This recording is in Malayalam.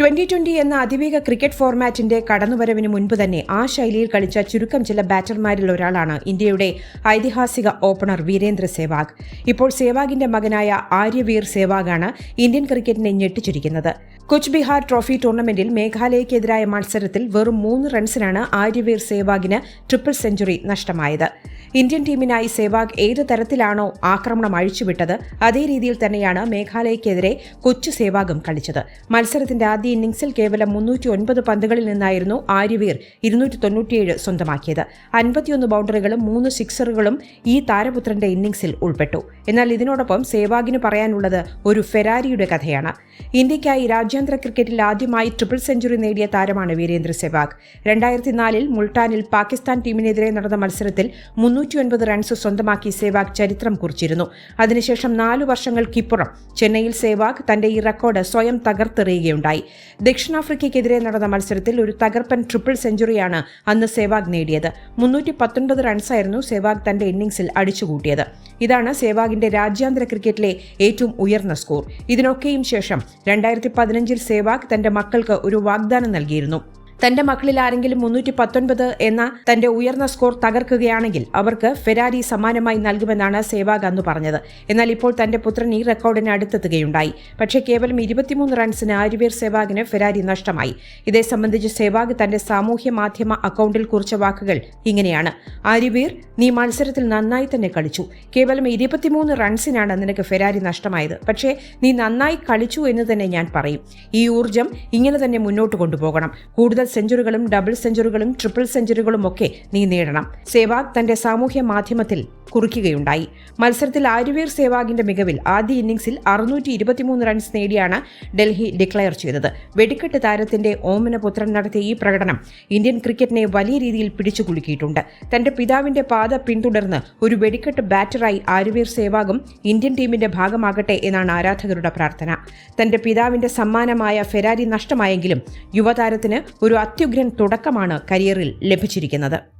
ട്വന്റി ട്വന്റി എന്ന അതിവേഗ ക്രിക്കറ്റ് ഫോർമാറ്റിന്റെ കടന്നുവരവിന് മുൻപ് തന്നെ ആ ശൈലിയിൽ കളിച്ച ചുരുക്കം ചില ബാറ്റർമാരിൽ ഒരാളാണ് ഇന്ത്യയുടെ ഐതിഹാസിക ഓപ്പണർ വീരേന്ദ്ര സേവാഗ്. ഇപ്പോൾ സേവാഗിന്റെ മകനായ ആര്യവീർ സേവാഗാണ് ഇന്ത്യൻ ക്രിക്കറ്റിനെ ഞെട്ടിച്ചിരിക്കുന്നത്. കുച്ച് ബിഹാർ ട്രോഫി ടൂർണമെന്റിൽ മേഘാലയയ്ക്കെതിരായ മത്സരത്തിൽ വെറും മൂന്ന് റൺസിനാണ് ആര്യവീർ സേവാഗിന് ട്രിപ്പിൾ സെഞ്ചുറി നഷ്ടമായത്. ഇന്ത്യൻ ടീമിനായി സേവാഗ് ഏത് തരത്തിലാണോ ആക്രമണം അഴിച്ചുവിട്ടത് അതേ രീതിയിൽ തന്നെയാണ് മേഘാലയയ്ക്കെതിരെ കൊച്ചു സേവാഗും കളിച്ചത്. മത്സരത്തിന്റെ ആദ്യ ഇന്നിംഗ്സിൽ കേവലം മുന്നൂറ്റി ഒൻപത് പന്തുകളിൽ നിന്നായിരുന്നു ആര്യവീർ ഇരുന്നൂറ്റി തൊണ്ണൂറ്റിയേഴ് സ്വന്തമാക്കിയത്. അൻപത്തിയൊന്ന് ബൗണ്ടറികളും മൂന്ന് സിക്സറുകളും ഈ താരപുത്രന്റെ ഇന്നിംഗ്സിൽ ഉൾപ്പെട്ടു. എന്നാൽ ഇതിനോടൊപ്പം സേവാഗിന് പറയാനുള്ളത് ഒരു ഫെരാരിയുടെ കഥയാണ്. ഇന്ത്യയ്ക്കായി രാജ്യാന്തര ക്രിക്കറ്റിൽ ആദ്യമായി ട്രിപ്പിൾ സെഞ്ചുറി നേടിയ താരമാണ് വീരേന്ദ്ര സെവാഗ്. രണ്ടായിരത്തി നാലിൽ മുൾട്ടാനിൽ പാകിസ്ഥാൻ ടീമിനെതിരെ നടന്ന മത്സരത്തിൽ മുന്നൂറ്റിയൊൻപത് റൺസ് സ്വന്തമാക്കി സെവാഗ് ചരിത്രം കുറിച്ചിരുന്നു. അതിനുശേഷം നാലു വർഷങ്ങൾക്കിപ്പുറം ചെന്നൈയിൽ സെവാഗ് തന്റെ ഈ റെക്കോർഡ് സ്വയം തകർത്തെറിയുകയുണ്ടായി. ദക്ഷിണാഫ്രിക്കയ്ക്കെതിരെ നടന്ന മത്സരത്തിൽ ഒരു തകർപ്പൻ ട്രിപ്പിൾ സെഞ്ചുറിയാണ് അന്ന് സെവാഗ് നേടിയത്. മുന്നൂറ്റി പത്തൊൻപത് റൺസായിരുന്നു സെവാഗ് തന്റെ ഇന്നിംഗ്സിൽ അടിച്ചുകൂട്ടിയത്. ഇതാണ് സെവാഗിന്റെ രാജ്യാന്തര ക്രിക്കറ്റിലെ ഏറ്റവും ഉയർന്ന സ്കോർ. ഇതിനൊക്കെയും ശേഷം രണ്ടായിരത്തി പതിനഞ്ചിൽ സേവാഗ് തന്റെ മക്കൾക്ക് ഒരു വാഗ്ദാനം നൽകിയിരുന്നു തന്റെ മക്കളിൽ ആരെങ്കിലും മുന്നൂറ്റി പത്തൊൻപത് എന്ന തന്റെ ഉയർന്ന സ്കോർ തകർക്കുകയാണെങ്കിൽ അവർക്ക് ഫെരാരി സമ്മാനമായി നൽകുമെന്നാണ് സേവാഗ് അന്ന് പറഞ്ഞത്. എന്നാൽ ഇപ്പോൾ തന്റെ പുത്രൻ ഈ റെക്കോർഡിന് അടുത്തെത്തുകയുണ്ടായി. പക്ഷേ കേവലം ഇരുപത്തിമൂന്ന് റൺസിന് ആര്യവീർ സേവാഗിന് ഫെരാരി നഷ്ടമായി. ഇതേ സംബന്ധിച്ച് സേവാഗ് തന്റെ സാമൂഹ്യ മാധ്യമ അക്കൗണ്ടിൽ കുറിച്ച വാക്കുകൾ ഇങ്ങനെയാണ്. ആര്യവീർ നീ മത്സരത്തിൽ നന്നായി തന്നെ കളിച്ചു. കേവലം ഇരുപത്തിമൂന്ന് റൺസിനാണ് നിനക്ക് ഫെരാരി നഷ്ടമായത്. പക്ഷേ നീ നന്നായി കളിച്ചു എന്ന് തന്നെ ഞാൻ പറയും. ഈ ഊർജം ഇങ്ങനെ തന്നെ മുന്നോട്ട് കൊണ്ടുപോകണം. കൂടുതൽ സെഞ്ചുറികളും ഡബിൾ സെഞ്ചുറികളും ട്രിപ്പിൾ സെഞ്ചുറികളും ഒക്കെ നീ നേടണം. സേവാഗ് തന്റെ സാമൂഹ്യ മാധ്യമത്തിൽ കുറിക്കുകയുണ്ടായി. മത്സരത്തിൽ ആര്യവീർ സേവാഗിന്റെ മികവിൽ ആദ്യ ഇന്നിംഗ്സിൽ അറുന്നൂറ്റി ഇരുപത്തിമൂന്ന് റൺസ് നേടിയാണ് ഡൽഹി ഡിക്ലയർ ചെയ്തത്. വെടിക്കെട്ട് താരത്തിന്റെ ഓമനപുത്രൻ നടത്തിയ ഈ പ്രകടനം ഇന്ത്യൻ ക്രിക്കറ്റിനെ വലിയ രീതിയിൽ പിടിച്ചുകുലുക്കിയിട്ടുണ്ട് തന്റെ പിതാവിന്റെ പാത പിന്തുടർന്ന് ഒരു വെടിക്കെട്ട് ബാറ്ററായി ആര്യവീർ സേവാഗും ഇന്ത്യൻ ടീമിന്റെ ഭാഗമാകട്ടെ എന്നാണ് ആരാധകരുടെ പ്രാർത്ഥന. തന്റെ പിതാവിന്റെ സമ്മാനമായ ഫെരാരി നഷ്ടമായെങ്കിലും യുവതാരത്തിന് ഒരു അത്യുഗ്രൻ തുടക്കമാണ് കരിയറിൽ ലഭിച്ചിരിക്കുന്നത്.